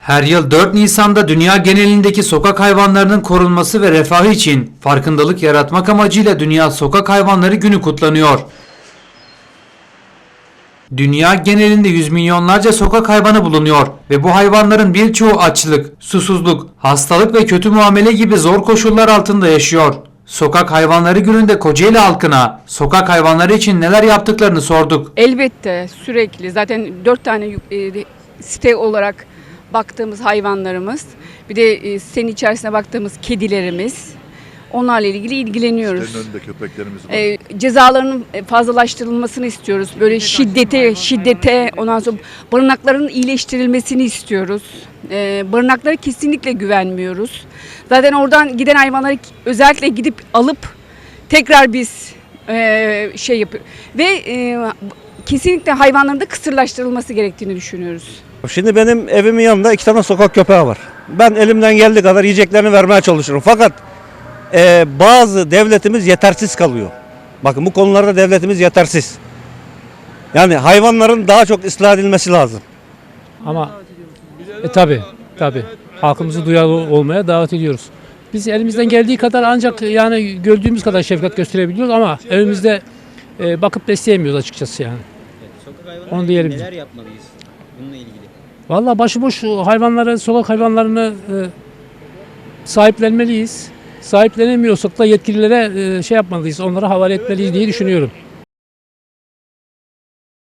Her yıl 4 Nisan'da dünya genelindeki sokak hayvanlarının korunması ve refahı için farkındalık yaratmak amacıyla Dünya Sokak Hayvanları Günü kutlanıyor. Dünya genelinde yüz milyonlarca sokak hayvanı bulunuyor ve bu hayvanların birçoğu açlık, susuzluk, hastalık ve kötü muamele gibi zor koşullar altında yaşıyor. Sokak Hayvanları Günü'nde Kocaeli halkına sokak hayvanları için neler yaptıklarını sorduk. Elbette sürekli zaten dört tane yük- e, site olarak baktığımız hayvanlarımız bir de e, sitenin içerisine baktığımız kedilerimiz onlarla ilgili ilgileniyoruz. Sitenin önünde köpeklerimiz var. E, cezalarının fazlalaştırılmasını istiyoruz. Böyle şiddete, şiddete, ondan sonra barınakların iyileştirilmesini istiyoruz. E, barınaklara kesinlikle güvenmiyoruz. Zaten oradan giden hayvanları özellikle gidip alıp tekrar biz e, şey yapıyor ve e, kesinlikle hayvanların da kısırlaştırılması gerektiğini düşünüyoruz. Şimdi benim evimin yanında iki tane sokak köpeği var. Ben elimden geldiği kadar yiyeceklerini vermeye çalışıyorum. Fakat e, bazı devletimiz yetersiz kalıyor. Bakın bu konularda devletimiz yetersiz. Yani hayvanların daha çok ıslah edilmesi lazım. Ama e, tabi tabi halkımızı duyarlı olmaya davet ediyoruz. Biz elimizden geldiği kadar ancak yani gördüğümüz kadar şefkat gösterebiliyoruz ama evimizde e, bakıp besleyemiyoruz açıkçası yani. Sokak Onu hayvanları diyelim. neler yapmalıyız bununla ilgili? Vallahi başıboş hayvanları, sokak hayvanlarını e, sahiplenmeliyiz. Sahiplenemiyorsak da yetkililere e, şey yapmalıyız, onlara havale etmeliyiz diye düşünüyorum.